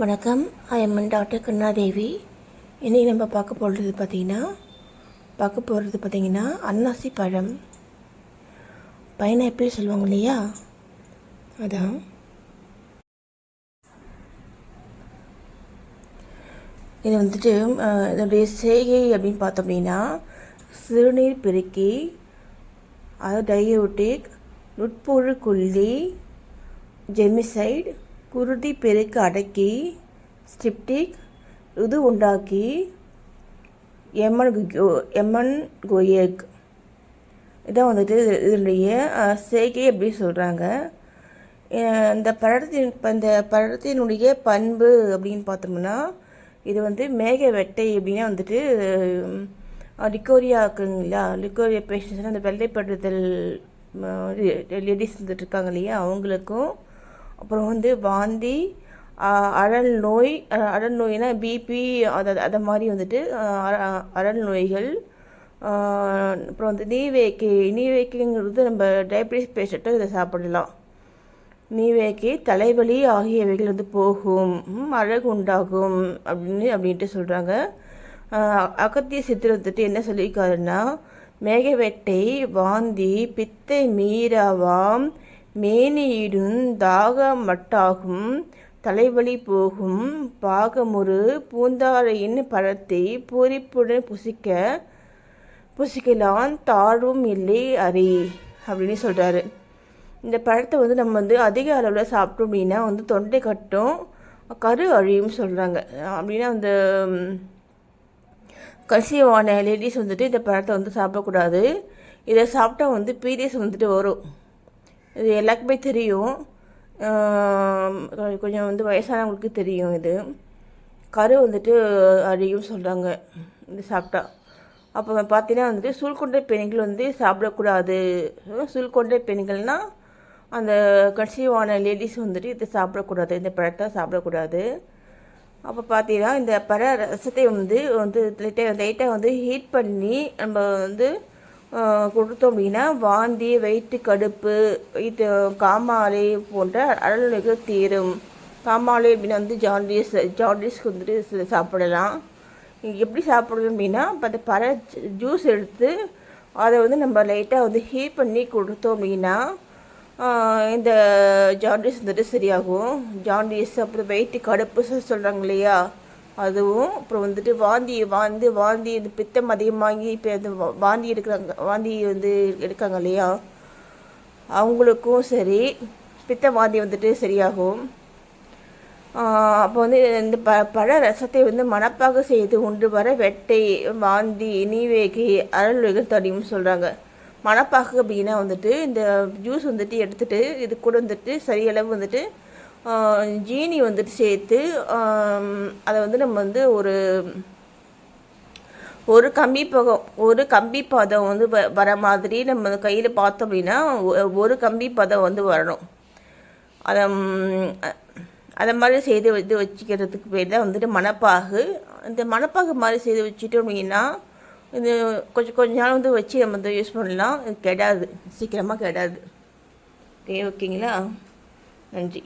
வணக்கம். IMN doctor கண்ணாதேவி இன்றைக்கி நம்ம பார்க்க போகிறது பார்த்திங்கன்னா பார்க்க போகிறது பார்த்திங்கன்னா அன்னாசி பழம். பைனாப்பிள் சொல்லுவாங்க இல்லையா? அதான். இது வந்துட்டு இதனுடைய செய்கை அப்படின்னு பார்த்தோம் அப்படின்னா சிறுநீர் பெருக்கி அது டயோட்டிக் நுட்புழு கொல்லி ஜெமிசைட் குருதி பெருக்கு அடக்கி ஸ்டிப்டிக் இது உண்டாக்கி எமன் கோ- எமன் கோயக் இதான் வந்துட்டு இதனுடைய சேகை செய்கை அப்படின்னு சொல்கிறாங்க இந்த பழத்தின் இப்போ இந்த பழத்தினுடைய பண்பு அப்படின்னு பார்த்தோம்னா இது வந்து மேக வெட்டை அப்படின்னா வந்துட்டு லிக்கோரியா இருக்குங்களா லிக்கோரியா பேஷண்ட்ஸ் அந்த வெள்ளைப்படுதல் லேடிஸ் வந்துட்டு இருக்காங்க இல்லையா? அவங்களுக்கும் அப்புறம் வந்து வாந்தி அழல் நோய் அழல் நோய்னா பிபி அதை அதை மாதிரி வந்துட்டு அ- அழல் நோய்கள். அப்புறம் வந்து நீவேக்கி நீவேக்கிங்கிறது நம்ம டயபிட்டிஸ் பேஷண்ட்டும் இதை சாப்பிடலாம். நீவேக்கி தலைவலி ஆகியவைகள் வந்து போகும். அழகு உண்டாகும் அப்படின்னு அப்படின்ட்டு சொல்கிறாங்க அகத்திய சித்திரை வந்துட்டு என்ன சொல்லியிருக்காருன்னா மேகவெட்டை வாந்தி பித்தை மீறாவாம் மேனியிடும் தாகம் மட்டாகும் தலைவலி போகும் பாகமுறு பூந்தாரையின் பழத்தை பூரிப்புடன் புசிக்க புசிக்கலாம் தாழ்வும் இல்லை அரி அப்படின்னு சொல்கிறாரு இந்த பழத்தை வந்து நம்ம வந்து அதிக அளவில் சாப்பிட்டோம் அப்படின்னா வந்து தொண்டை கட்டும் கரு அழியும் சொல்கிறாங்க அப்படின்னா அந்த ம், கசிவான லேடிஸ் வந்துட்டு இந்த பழத்தை வந்து சாப்பிடக்கூடாது. இதை சாப்பிட்டா வந்து பீரியட்ஸ் வந்துட்டு வரும். இது எல்லாருக்குமே தெரியும். கொஞ்சம் வந்து வயசானவங்களுக்கு தெரியும் இது. கரு வந்துட்டு அழியும் சொல்கிறாங்க இது சாப்பிட்டா. அப்போ பார்த்தீங்கன்னா வந்துட்டு சுல்கொண்டை பெண்கள் வந்து சாப்பிடக்கூடாது. சுல்கொண்டை பெண்கள்னால் அந்த கன்சீவான லேடிஸ் வந்துட்டு இதை சாப்பிடக்கூடாது. இந்த பழத்தை சாப்பிடக்கூடாது. அப்போ பார்த்தீங்கன்னா இந்த பழ ரசத்தை வந்து வந்து லைட்டாக லைட்டாக வந்து ஹீட் பண்ணி நம்ம வந்து கொடுத்தோம் அப்படின்னா வாந்தி வயிற்று கடுப்பு வயிற்று காமாலை போன்ற அழல்கள் தீரும். காமாலை அப்படின்னா வந்து ஜாண்டிஸ் ஜாண்டிஸ்க்கு வந்துட்டு சாப்பிடலாம். எப்படி சாப்பிடணும் அப்படின்னா இப்போ அந்த பற ஜூஸ் எடுத்து அதை வந்து நம்ம லைட்டாக வந்து ஹீட் பண்ணி கொடுத்தோம் அப்படின்னா இந்த ஜாண்டிஸ் வந்துட்டு சரியாகும். ஜாண்டிஸ் அப்புறம் வெயிட்டு கடுப்பு சொல்கிறாங்க இல்லையா? அதுவும் அப்புறம் வந்துட்டு வாந்தி வாந்து வாந்தி இந்த பித்தம் அதிகமாகி இப்போ அந்த வா- வாந்தி எடுக்கிறாங்க வாந்தி வந்து எடுக்காங்க இல்லையா? அவங்களுக்கும் சரி பித்த வாந்தி வந்துட்டு சரியாகும். அப்போ வந்து இந்த ப பழ ரசத்தை வந்து மணப்பாக செய்து உண்டு வர வெட்டை வாந்தி நீவேகி அருள்வைகள் தடியும் சொல்கிறாங்க மனப்பாக அப்படின்னா வந்துட்டு இந்த ஜூஸ் வந்துட்டு எடுத்துட்டு இது கூட வந்துட்டு சரியளவு வந்துட்டு ஜீனி வந்துட்டு சேர்த்து அதை வந்து நம்ம வந்து ஒரு ஒரு கம்பி பதம் ஒரு கம்பி பதம் வந்து வ- வர மாதிரி நம்ம கையில் பார்த்தோம் அப்படின்னா ஒ- ஒரு கம்பி பதம் வந்து வரணும். அதை அதை மாதிரி செய்து இது வச்சுக்கிறதுக்கு பேர் தான் வந்துட்டு மணப்பாகு. இந்த மணப்பாகு மாதிரி செய்து வச்சுட்டோம் அப்படின்னா இது கொஞ்சம் கொஞ்ச நாள் வந்து வச்சு நம்ம வந்து யூஸ் பண்ணலாம். இது கெடாது. சீக்கிரமாக கெடாது. ஓகே ஓகேங்களா நன்றி.